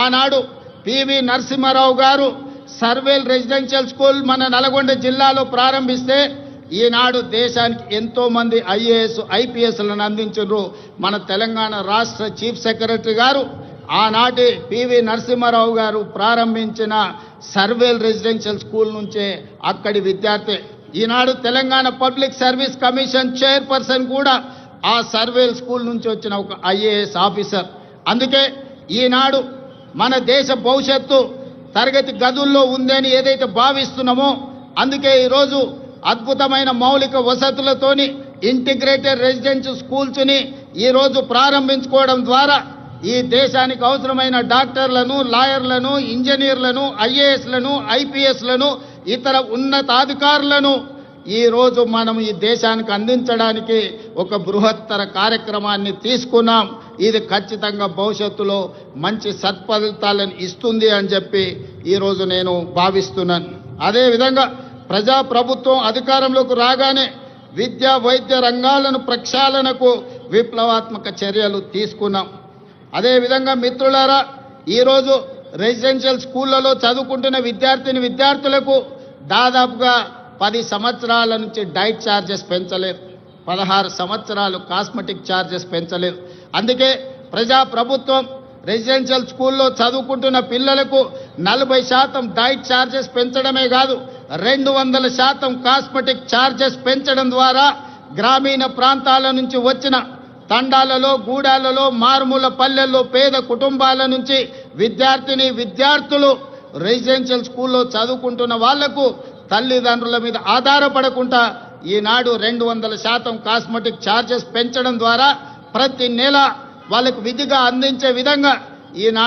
ఆనాడు పివి నరసింహారావు గారు సర్వేల్ residential school మన నల్గొండ జిల్లాలో ప్రారంభిస్తే ఈనాడు దేశానికి ఎంతో మంది ఐఏఎస్ ఐపీఎస్లను అందించారు మన తెలంగాణ రాష్ట్ర చీఫ్ సెక్రటరీ గారు ఆనాటి పివి నరసింహారావు గారు ప్రారంభించిన సర్వేల్ రెసిడెన్షియల్ స్కూల్ నుంచే అక్కడి విద్యార్థి. Eenadu Telangana public service commission chairperson కూడా ఆ సర్వేల్ స్కూల్ నుంచి వచ్చిన ఒక ఐఏఎస్ ఆఫీసర్. అందుకే ఈనాడు మన దేశ భవిష్యత్తు తరగతి గదుల్లో ఉందని ఏదైతే భావిస్తున్నామో అందుకే ఈరోజు అద్భుతమైన మౌలిక వసతులతోని ఇంటిగ్రేటెడ్ రెసిడెన్షియల్ స్కూల్స్ని ఈరోజు ప్రారంభించుకోవడం ద్వారా ఈ దేశానికి అవసరమైన డాక్టర్లను లాయర్లను ఇంజనీర్లను ఐఏఎస్లను ఐపీఎస్లను ఇతర ఉన్నతాధికారులను ఈరోజు మనం ఈ దేశానికి అందించడానికి ఒక బృహత్తర కార్యక్రమాన్ని తీసుకున్నాం. ఇది ఖచ్చితంగా భవిష్యత్తులో మంచి సత్ఫలితాలను ఇస్తుంది అని చెప్పి ఈరోజు నేను భావిస్తున్నాను. అదేవిధంగా ప్రజా ప్రభుత్వం అధికారంలోకి రాగానే విద్య వైద్య రంగాలను ప్రక్షాళనకు విప్లవాత్మక చర్యలు తీసుకున్నాం. అదేవిధంగా మిత్రులారా ఈరోజు రెసిడెన్షియల్ స్కూళ్ళలో చదువుకుంటున్న విద్యార్థిని విద్యార్థులకు దాదాపుగా పది సంవత్సరాల నుంచి డైట్ ఛార్జెస్ పెంచలేదు పదహారు సంవత్సరాలు కాస్మెటిక్ ఛార్జెస్ పెంచలేదు అందుకే ప్రజా ప్రభుత్వం రెసిడెన్షియల్ స్కూల్లో చదువుకుంటున్న పిల్లలకు నలభై శాతం డైట్ ఛార్జెస్ పెంచడమే కాదు రెండు వందల శాతం కాస్మెటిక్ ఛార్జెస్ పెంచడం ద్వారా గ్రామీణ ప్రాంతాల నుంచి వచ్చిన తండాలలో గూడాలలో మారుమూల పల్లెల్లో పేద కుటుంబాల నుంచి విద్యార్థిని విద్యార్థులు రెసిడెన్షియల్ స్కూల్లో చదువుకుంటున్న వాళ్ళకు తల్లిదండ్రుల మీద ఆధారపడకుండా ఈనాడు రెండు వందల శాతం కాస్మెటిక్ ఛార్జెస్ పెంచడం ద్వారా ప్రతి నెల వాళ్ళకు విధిగా అందించే విధంగా ఈనాడు